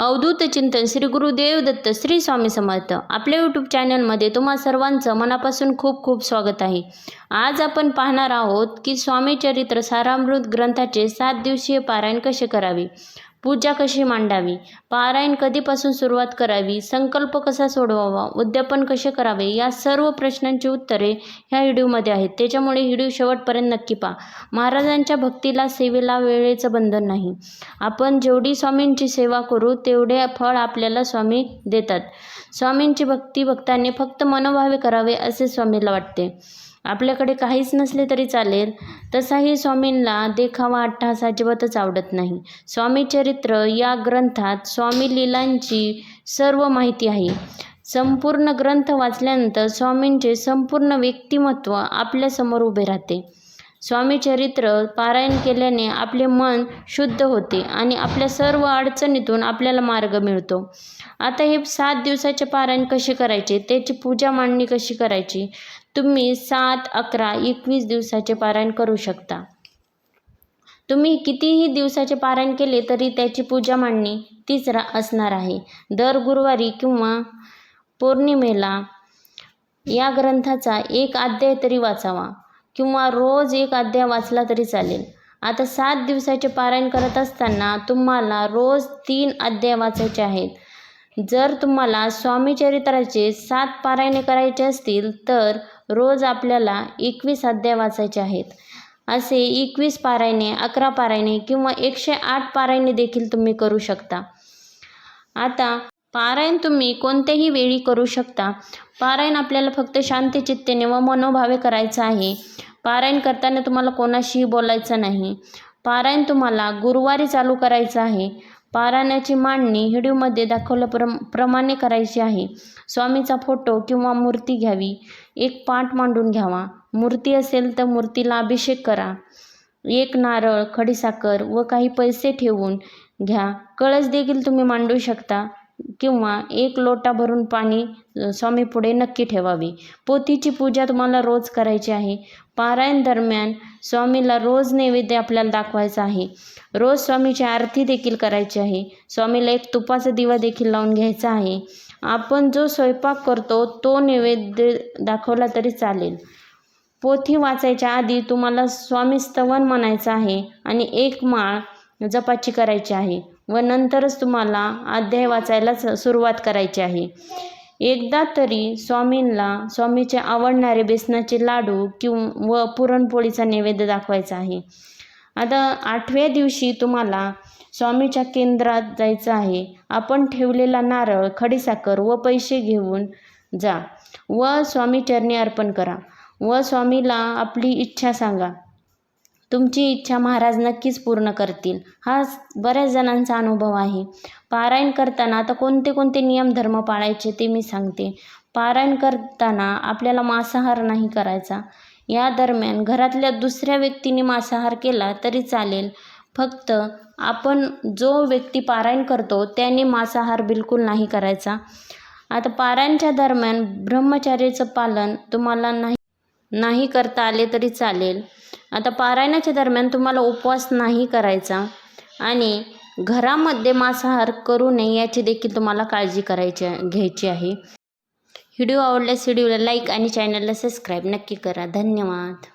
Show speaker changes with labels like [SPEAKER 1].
[SPEAKER 1] अवधूत चिंतन श्री गुरुदेव दत्त श्री स्वामी समर्थ. आपल्या यूट्यूब चॅनलमध्ये तुम्हा सर्वांचं मनापासून खूप खूप स्वागत आहे. आज आपण पाहणार आहोत की स्वामी चरित्र सारामृत ग्रंथाचे सात दिवसीय पारायण कसे करावे? पूजा कशी मांडावी? पारायण कधीपासून सुरुवात करावी? संकल्प कसा सोडवावा? उद्यापन कसे करावे? या सर्व प्रश्नांची उत्तरे ह्या व्हिडिओमध्ये आहेत. त्याच्यामुळे व्हिडिओ शेवटपर्यंत नक्की पहा. महाराजांच्या भक्तीला सेवेला वेळेचं बंधन नाही. आपण जेवढी स्वामींची सेवा करू तेवढे फळ आपल्याला स्वामी देतात. स्वामींची भक्ती भक्तांनी फक्त मनोभावे करावे असे स्वामीला वाटते. आपल्याकडे काहीच नसले तरी चालेल. तसाही स्वामींना देखावा अट्टहास अजिबातच आवडत नाही. स्वामी चरित्र या ग्रंथात स्वामी लीलांची सर्व माहिती आहे. संपूर्ण ग्रंथ वाचल्यानंतर स्वामींचे संपूर्ण व्यक्तिमत्व आपल्यासमोर उभे राहते. स्वामी चरित्र पारायण केल्याने आपले मन शुद्ध होते आणि आपल्या सर्व अडचणीतून आपल्याला मार्ग मिळतो. आता हे सात दिवसाचे पारायण कसे करायचे? त्याची पूजा मांडणी कशी करायची? तुम्ही सात अकरा एकवीस दिवसाचे पारायण करू शकता. तुम्ही कितीही दिवसाचे पारायण केले तरी त्याची पूजा मांडणी तीच रा असणार आहे. दर गुरुवारी किंवा पौर्णिमेला या ग्रंथाचा एक अध्याय तरी वाचावा. किंवा रोज एक अध्याय वाचला तरी चालेल. आता सात दिवसाचे पारायण करत असताना तुम्हाला रोज तीन अध्याय वाचायचे आहेत. जर तुम्हाला स्वामी चरित्राचे सात पारायणे करायचे असतील तर रोज आपल्याला एकवीस अध्याय वाचायचे आहेत. असे एकवीस पारायणे अकरा पारायणे किंवा एकशे आठ पारायणे देखील तुम्ही करू शकता. आता पारायण तुम्ही कोणत्याही वेळी करू शकता. पारायण आपल्याला फक्त शांतचित्तेने व मनोभावे करायचं आहे. पारायण करताना तुम्हाला कोणाशीही बोलायचं नाही. पारायण तुम्हाला गुरुवारी चालू करायचं आहे. पारायणाची मांडणी व्हिडिओमध्ये दाखवल्याप्रम प्रमाणे करायची आहे. स्वामीचा फोटो किंवा मूर्ती घ्यावी. एक पाठ मांडून घ्यावा. मूर्ती असेल तर मूर्तीला अभिषेक करा. एक नारळ खडीसाखर व काही पैसे ठेवून घ्या. कळस देखील तुम्ही मांडू शकता. किंवा एक लोटा भरून पाणी स्वामी पुढे नक्की ठेवावे. पोथीची पूजा तुम्हाला रोज करायची आहे. पारायण दरम्यान स्वामीला रोज नैवेद्य आपल्याला दाखवायचा आहे. रोज स्वामीची आरती देखील करायची आहे. स्वामीला एक तुपाचा दिवा देखील लावून घ्यायचा आहे. आपण जो स्वयंपाक करतो तो नैवेद्य दाखवला तरी चालेल. पोथी वाचायच्या आधी तुम्हाला स्वामी स्तवन म्हणायचं आहे आणि एक माळ जपाची करायची आहे. व नंतरच तुम्हाला अध्याय वाचायला सुरुवात करायची आहे. एकदा तरी स्वामींना स्वामीचे आवडणारे बेसनाचे लाडू किंवा व पुरणपोळीचा नैवेद्य दाखवायचा आहे. आता आठव्या दिवशी तुम्हाला स्वामीच्या केंद्रात जायचं आहे. आपण ठेवलेला नारळ खडीसाखर व पैसे घेऊन जा. व स्वामी चरणी अर्पण करा. व स्वामीला आपली इच्छा सांगा. तुमची इच्छा महाराज नक्कीच पूर्ण करतील. हा बऱ्याच जणांचा अनुभव आहे. पारायण करताना आता कोणते कोणते नियम धर्म पाळायचे ते मी सांगते. पारायण करताना आपल्याला मांसाहार नाही करायचा. या दरम्यान घरातल्या दुसऱ्या व्यक्तीने मांसाहार केला तरी चालेल. फक्त आपण जो व्यक्ती पारायण करतो त्याने मांसाहार बिलकुल नाही करायचा. आता पारायणच्या दरम्यान ब्रह्मचार्याचं पालन तुम्हाला नाही नाही करता आले तरी चालेल. आता पारायणाच्या दरम्यान तुम्हाला उपवास नाही करायचा आणि घरामध्ये मांसाहार करू नये याची देखील तुम्हाला काळजी करायची घ्यायची आहे. व्हिडिओ आवडल्यास व्हिडिओला लाईक आणि चॅनलला सबस्क्राईब नक्की करा. धन्यवाद.